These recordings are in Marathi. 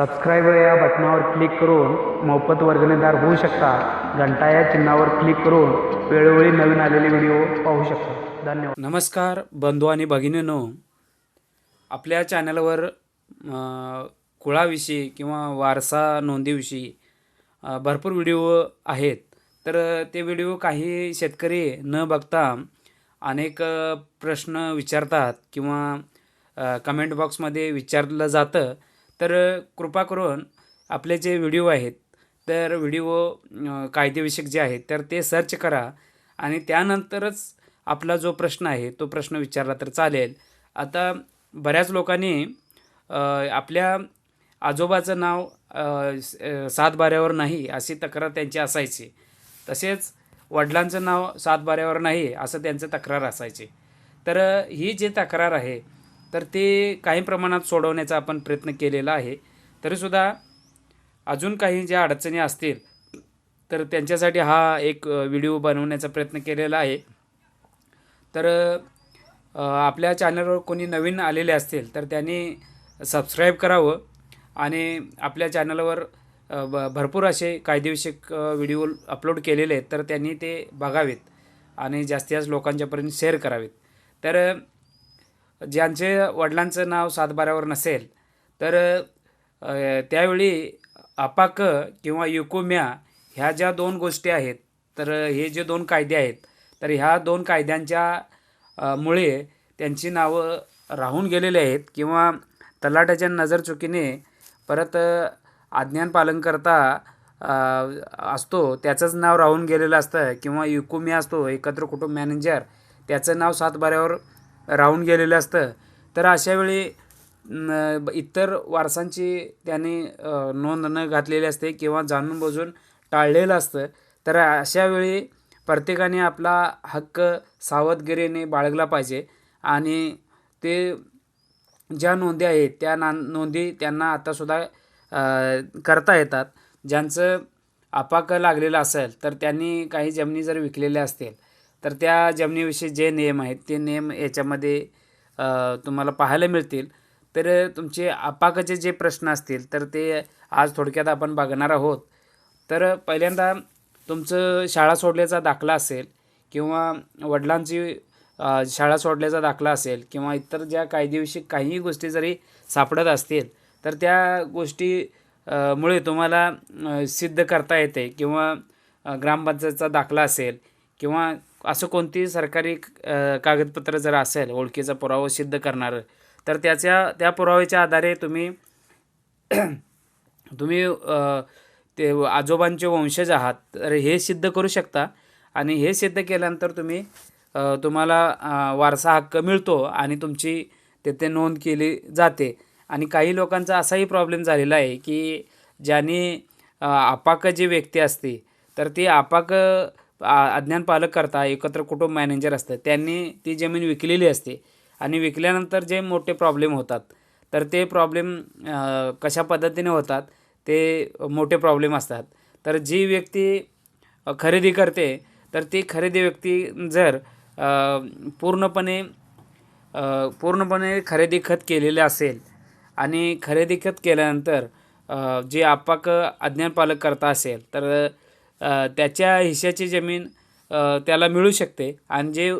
सबस्क्राईब या बटनावर क्लिक करून मोफत वर्गणीदार होऊ शकता. घंटा या चिन्हावर क्लिक करून वेळोवेळी नवीन आलेले व्हिडिओ पाहू शकता. धन्यवाद. नमस्कार बंधू आणि भगिनीनो. आपल्या चॅनलवर कुळाविषयी किंवा वारसा नोंदीविषयी भरपूर व्हिडिओ आहेत. तर ते व्हिडिओ काही शेतकरी न बघता अनेक प्रश्न विचारतात किंवा कमेंट बॉक्समध्ये विचारलं जातं. तर कृपा करून आपले जे व्हिडिओ आहेत तर व्हिडिओ कायदेविषयक जे आहेत तर ते सर्च करा आणि त्यानंतरच आपला जो प्रश्न आहे तो प्रश्न विचारला तर चालेल. आता बऱ्याच लोकांनी आपल्या आजोबाचं नाव सातबाऱ्यावर नाही अशी तक्रार त्यांची असायची. तसेच वडिलांचं नाव सातबाऱ्यावर नाही असं त्यांचं तक्रार असायची. तर ही जी तक्रार आहे तर ते काही प्रमाणात सोडवण्याचा आपण प्रयत्न केलेला आहे. तरीसुद्धा अजून काही ज्या अडचणी असतील तर त्यांच्यासाठी हा एक व्हिडिओ बनवण्याचा प्रयत्न केलेला आहे. तर आपल्या चॅनलवर कोणी नवीन आलेले असतील तर त्यांनी सबस्क्राईब करावं आणि आपल्या चॅनलवर ब भरपूर असे कायदेविषयक व्हिडिओ अपलोड केलेले आहेत तर त्यांनी ते बघावेत आणि जास्तीत जास्त लोकांच्यापर्यंत शेअर करावेत. तर ज्यांचे वडिलांचं नाव सातबाऱ्यावर नसेल तर त्यावेळी अपाक किंवा युकोम्या ह्या ज्या दोन गोष्टी आहेत तर हे जे दोन कायदे आहेत तर ह्या दोन कायद्यांच्या मुळे त्यांची नावं राहून गेलेली आहेत किंवा तलाट्याच्या नजर चुकीने परत आज्ञान पालन करता असतो त्याचंच नाव राहून गेलेलं असतं. किंवा युकुम्या असतो एकत्र कुटुंब मॅनेजर त्याचं नाव सातबाऱ्यावर राहून गेलेलं असतं. तर अशावेळी ब- इतर वारसांची त्याने नोंद न घातलेली असते किंवा जाणून बुजून टाळलेलं असतं. तर अशावेळी प्रत्येकाने आपला हक्क सावधगिरीने बाळगला पाहिजे आणि ते ज्या नोंदी आहेत त्या ना नोंदी त्यांना आतासुद्धा करता येतात. ज्यांचं अपाक लागलेलं असेल तर त्यांनी काही जमिनी जर विकलेल्या असतील तर त्या जमिनीविषयी जे नियम आहेत ते नियम याच्यामध्ये तुम्हाला पाहायला मिळतील. तर तुमचे अपाकाचे जे प्रश्न असतील तर ते आज थोडक्यात आपण बघणार आहोत. तर पहिल्यांदा तुमचं शाळा सोडल्याचा दाखला असेल किंवा वडिलांची शाळा सोडल्याचा दाखला असेल किंवा इतर ज्या कायदेविषयी काहीही गोष्टी जरी सापडत असतील तर त्या गोष्टी मुळे तुम्हाला सिद्ध करता येते किंवा ग्रामपंचायतचा दाखला असेल किंवा असं कोणतीही सरकारी कागदपत्र जर असेल ओळखीचा पुरावा सिद्ध करणारं तर त्याच्या त्या पुराव्याच्या आधारे तुम्ही तुम्ही ते आजोबांचे वंशज आहात तर हे सिद्ध करू शकता. आणि हे सिद्ध केल्यानंतर तुम्ही तुम्हाला वारसा हक्क मिळतो आणि तुमची तेथे नोंद केली जाते. आणि काही लोकांचा असाही प्रॉब्लेम झालेला आहे की ज्यांनी आपाक जी व्यक्ती असते तर ती आपाक अज्ञान पालक करता एकत्र कुटुंब मॅनेजर असतं. त्यांनी ती जमीन विकलेली असते. आणि विकल्यानंतर जे मोठे प्रॉब्लेम होतात तर ते प्रॉब्लेम कशा पद्धतीने होतात ते मोठे प्रॉब्लेम असतात. तर जी व्यक्ती खरेदी करते तर ती खरेदी व्यक्ती जर पूर्णपणे पूर्णपणे खरेदी खत केलेले असेल आणि खरेदी खत केल्यानंतर जे आपाक अज्ञान पालक करता असेल तर त्याच्या हिश्श्याची जमीन त्याला मिळू शकते. आणि जे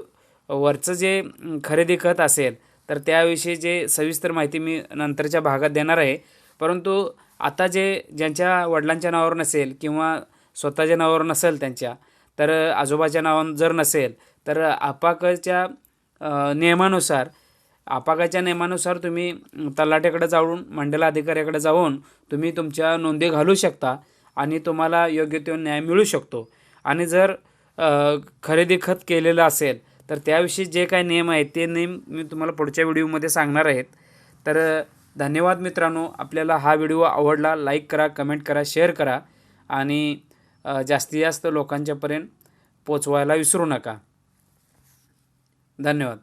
वरचं जे खरेदी खत असेल तर त्याविषयी जे सविस्तर माहिती मी नंतरच्या भागात देणार आहे. परंतु आता जे ज्यांच्या वडिलांच्या नावावर नसेल किंवा स्वतःच्या नावावर नसेल त्यांच्या तर आजोबाच्या नावावर जर नसेल तर आपाकच्या नियमानुसार आपाकाच्या नियमानुसार तुम्ही तलाट्याकडे जाऊन मंडल अधिकाऱ्याकडे जाऊन तुम्ही तुमच्या नोंदी घालू शकता. आणि तुम्हाला योग्य तो न्याय मिळू शकतो. आणि जर खरेदी खत केलेलं असेल तर त्याविषयी जे काही नियम आहेत ते नियम मी तुम्हाला पुढच्या व्हिडिओमध्ये सांगणार आहेत. तर धन्यवाद मित्रांनो. आपल्याला हा व्हिडिओ आवडला लाईक करा कमेंट करा शेअर करा आणि जास्तीत जास्त लोकांच्यापर्यंत पोचवायला विसरू नका. धन्यवाद.